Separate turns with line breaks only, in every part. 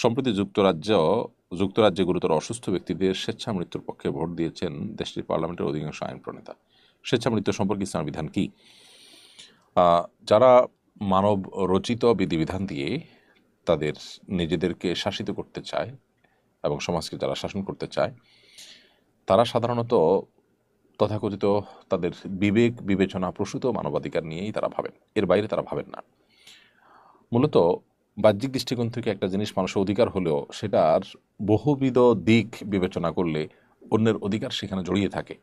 সম্প্রতি যুক্তরাজ্য, যুক্তরাজ্যে গুরুতর অসুস্থ ব্যক্তিদের স্বেচ্ছা মৃত্যুর পক্ষে ভোট দিয়েছেন দেশটির পার্লামেন্টের অধিকাংশ আইন প্রণেতা স্বেচ্ছা মৃত্যু সম্পর্কে ইসলামের বিধান কি? যারা মানব রচিত বিধিবিধান দিয়ে তাদের নিজেদেরকে শাসিত করতে চায় এবং সমাজকে যারা শাসন করতে চায়, তারা সাধারণত তথাকথিত তাদের বিবেক বিবেচনা প্রসূত মানবাধিকার নিয়েই তারা ভাবেন। এর বাইরে তারা ভাবেন না। মূলত বাহ্যিক দৃষ্টিকোণ থেকে একটা জিনিস মানুষের অধিকার হলেও সেটার বহুবিধ দিক বিবেচনা করলে অন্যের অধিকার সেখানে জড়িয়ে থাকে।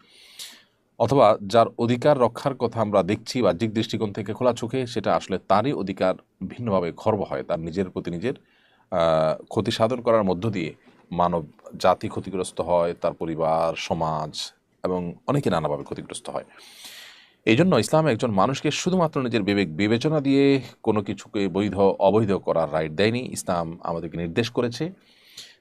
অথবা যার অধিকার রক্ষার কথা আমরা দেখছি বাহ্যিক দৃষ্টিকোণ থেকে খোলা চোখে, সেটা আসলে তারই অধিকার ভিন্নভাবে খর্ব হয়। তার নিজের প্রতি নিজের ক্ষতি সাধন করার মধ্য দিয়ে মানব জাতি ক্ষতিগ্রস্ত হয়, তার পরিবার, সমাজ এবং অনেকে নানাভাবে ক্ষতিগ্রস্ত হয়। এই জন্য ইসলাম একজন মানুষকে শুধুমাত্র নিজের বিবেক বিবেচনা দিয়ে কোনো কিছুকে বৈধ, অবৈধ করার রাইট দেয়নি। ইসলাম আমাদেরকে নির্দেশ করেছে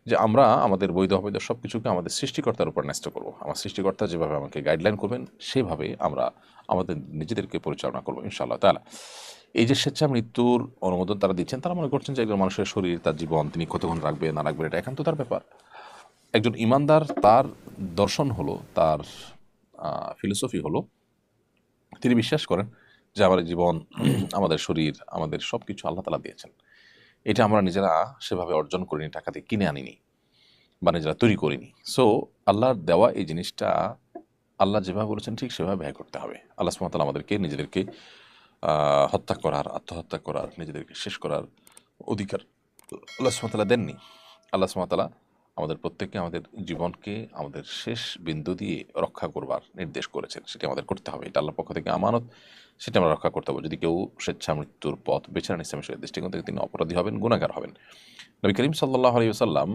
যে আমরা আমাদের বৈধ, অবৈধ সব কিছুকে আমাদের সৃষ্টিকর্তার উপর ন্যস্ত করব। আমার সৃষ্টিকর্তা যেভাবে আমাকে গাইডলাইন করবেন, সেভাবে আমরা আমাদের নিজেদেরকে পরিচালনা করব ইনশাআল্লাহ তালা এই যে স্বেচ্ছা মৃত্যুর অনুমোদন তারা দিচ্ছেন, তারা মনে করছেন যে একজন মানুষের শরীর, তার জীবন, তিনি কতক্ষণ রাখবে, না রাখবে, এটা একান্ত তার ব্যাপার। একজন ইমানদার তার দর্শন হলো, তার ফিলোসফি হলো তিনি বিশ্বাস করেন যে আমাদের জীবন, আমাদের শরীর, আমাদের সব কিছু আল্লাহ তালা দিয়েছেন। এটা আমরা নিজেরা সেভাবে অর্জন করিনি টাকাতে কিনে আনিনি বা নিজেরা তৈরি করিনি। সো আল্লাহর দেওয়া এই জিনিসটা আল্লাহ যেভাবে বলেছেন ঠিক সেভাবে ব্যয় করতে হবে। আল্লাহ সুমতাল আমাদেরকে, নিজেদেরকে হত্যা করার, আত্মহত্যা করার, নিজেদেরকে শেষ করার অধিকার আল্লাহ সুমতাল্লাহ দেননি। আল্লাহ সুমতাল্লাহ আমাদের প্রত্যেককে আমাদের জীবনকে আমাদের শেষ বিন্দু দিয়ে রক্ষা করবার নির্দেশ করেছেন। সেটি আমাদের করতে হবে। এটা আল্লাহর পক্ষ থেকে আমানত, সেটা আমরা রক্ষা করতে হবে। যদি কেউ স্বেচ্ছা মৃত্যুর পথ বেছে নেন ইসলামের শরীয়তের দৃষ্টিকোণ থেকে তিনি অপরাধী হবেন গুণাগার হবেন। নবী করিম সাল্লাহ আলী সাল্লাম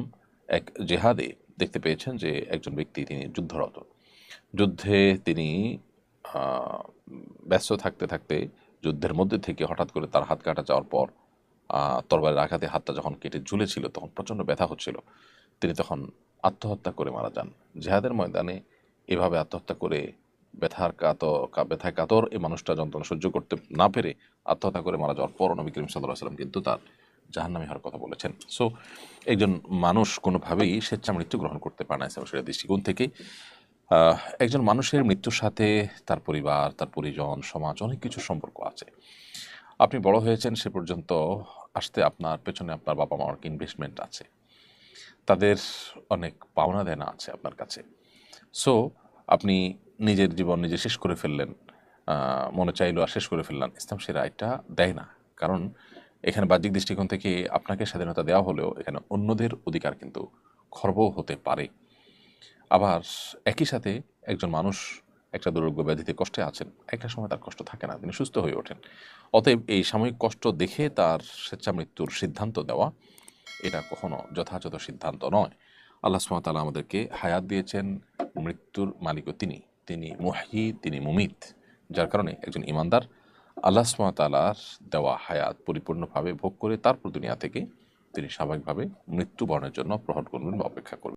এক জেহাদে দেখতে পেয়েছেন যে একজন ব্যক্তি তিনি যুদ্ধরত। যুদ্ধে তিনি ব্যস্ত থাকতে থাকতে যুদ্ধের মধ্যে থেকে হঠাৎ করে তার হাত কাটা যাওয়ার পর তরবারের আঘাতে হাতটা যখন কেটে ঝুলেছিল, তখন প্রচণ্ড ব্যথা হচ্ছিল। তিনি তখন আত্মহত্যা করে মারা যান। জেহাদের ময়দানে এভাবে আত্মহত্যা করে ব্যথার কাতর ব্যথায় কাতর এই মানুষটা যন্ত্রণা সহ্য করতে না পেরে আত্মহত্যা করে মারা যাওয়ার পর নবী করিম সাল্লাহ সাল্লাম কিন্তু তার জাহান্নামী হওয়ার কথা বলেছেন। সো একজন মানুষ কোনোভাবেই স্বেচ্ছা মৃত্যু গ্রহণ করতে পারে না সেটা দৃষ্টিকোণ থেকে। একজন মানুষের মৃত্যুর সাথে তার পরিবার, তার পরিজন, সমাজ অনেক কিছু সম্পর্ক আছে। আপনি বড় হয়েছেন সে পর্যন্ত আসতে আপনার পেছনে আপনার বাবা মার ইনভেস্টমেন্ট আছে। তাদের অনেক পাওনা দেনা আছে আপনার কাছে। সো আপনি নিজের জীবন নিজে শেষ করে ফেললেন মনে চাইলো আর শেষ করে ফেললেন ইসলাম সে রায়টা দেয় না। কারণ এখানে বাহ্যিক দৃষ্টিকোণ থেকে আপনাকে স্বাধীনতা দেওয়া হলেও এখানে অন্যদের অধিকার কিন্তু খর্ব হতে পারে। আবার একই সাথে একজন মানুষ একটা দুর্যোগ ব্যাধিতে কষ্টে আছেন, একটা সময় তার কষ্ট থাকে না, তিনি সুস্থ হয়ে ওঠেন। অতএব এই সাময়িক কষ্ট দেখে তার স্বেচ্ছা মৃত্যুর সিদ্ধান্ত দেওয়া এটা কখনো যথাযথ সিদ্ধান্ত নয়। আল্লাহ সুমতালা আমাদেরকে হায়াত দিয়েছেন, মৃত্যুর মালিকও তিনি। তিনি মুহি তিনি মুমিত, যার কারণে একজন ইমানদার। আল্লাহ সুমতালার দেওয়া হায়াত পরিপূর্ণভাবে ভোগ করে তারপর দুনিয়া থেকে তিনি স্বাভাবিকভাবে মৃত্যুবরণের জন্য প্রহট করবেন বা অপেক্ষা করবেন।